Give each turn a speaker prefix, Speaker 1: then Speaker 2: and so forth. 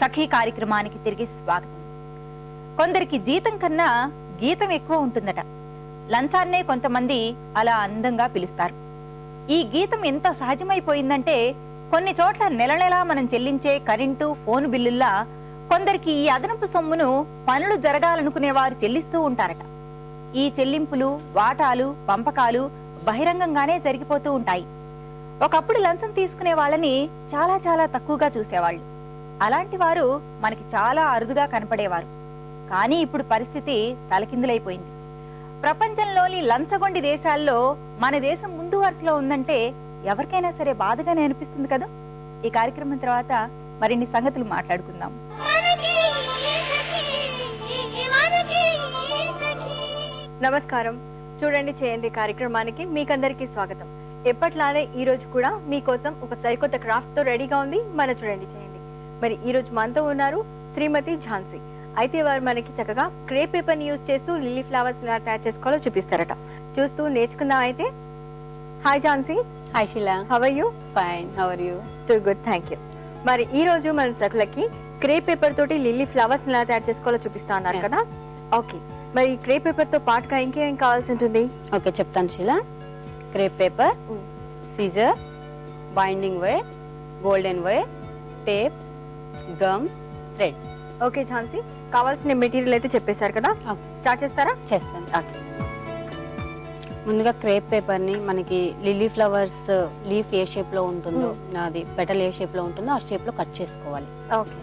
Speaker 1: సఖీ కార్యక్రమానికి తిరిగి స్వాగతం. కొందరికి జీతం కన్నా గీతం ఎక్కువ ఉంటుందట. లంచాన్నే కొంతమంది అలా అందంగా పిలుస్తారు. ఈ గీతం ఎంత సహజమైపోయిందంటే కొన్ని చోట్ల నెల నెలా మనం చెల్లించే కరెంటు ఫోన్ బిల్లుల్లా కొందరికి ఈ అదనపు సొమ్మును పనులు జరగాలనుకునే వారు చెల్లిస్తూ ఉంటారట. ఈ చెల్లింపులు వాటాలు పంపకాలు బహిరంగంగానే జరిగిపోతూ ఉంటాయి. ఒకప్పుడు లంచం తీసుకునే వాళ్ళని చాలా చాలా తక్కువగా చూసేవాళ్ళు. అలాంటి వారు మనకి చాలా అరుదుగా కనపడేవారు. కానీ ఇప్పుడు పరిస్థితి తలకిందులైపోయింది. ప్రపంచంలోని లంచగొండి దేశాల్లో మన దేశం ముందు వరుసలో ఉందంటే ఎవరికైనా సరే బాధగానే అనిపిస్తుంది కదా? ఈ కార్యక్రమం తర్వాత మరిన్ని సంగతులు మాట్లాడుకుందాం.
Speaker 2: నమస్కారం. చూడండి చేయండి కార్యక్రమానికి మీకందరికీ స్వాగతం. ఎప్పట్లానే ఈ రోజు కూడా మీకోసం ఒక సరికొత్త క్రాఫ్ట్తో రెడీగా ఉంది. మన చూడండి చేయండి. మరి ఈ రోజు మనతో ఉన్నారు శ్రీమతి ఝాన్సీ. అయితే వారు మనకి చక్కగా క్రే పేపర్ని యూజ్ చేస్తూ లిల్లీ ఫ్లవర్స్ ఎలా తయారు చేసుకోవాలో చూపిస్తారట. చూస్తూ నేర్చుకుందాం అయితే. Hi Jhansi.
Speaker 3: Hi Sheela
Speaker 2: have you
Speaker 3: fine how are you
Speaker 2: too good thank you మరి ఈ రోజు మన సకులకి క్రే పేపర్ తోటి లిల్లీ ఫ్లవర్స్ ఎలా తయారు చేసుకోవాలో చూపిస్తా అన్నారు. కదా. ఓకే. మరి క్రే పేపర్తో పాటుగా ఇంకేం కావాల్సి ఉంటుంది?
Speaker 3: ఓకే చెప్తాను Sheela crepe paper. Scissor binding wire golden wire tape gum thread
Speaker 2: okay Jhansi కావాల్సిన మెటీరియల్ అయితే చెప్పేశారు కదా. స్టార్ట్ చేస్తారా?
Speaker 3: చేస్తాను.
Speaker 2: ఓకే
Speaker 3: ముందుగా క్రేప్ పేపర్ని మనకి లిల్లీ ఫ్లవర్స్ లీఫ్ ఏ షేప్లో ఉంటుందో అది పెటల్ ఏ షేప్లో ఉంటుందో ఆ షేప్లో కట్ చేసుకోవాలి.
Speaker 2: ఓకే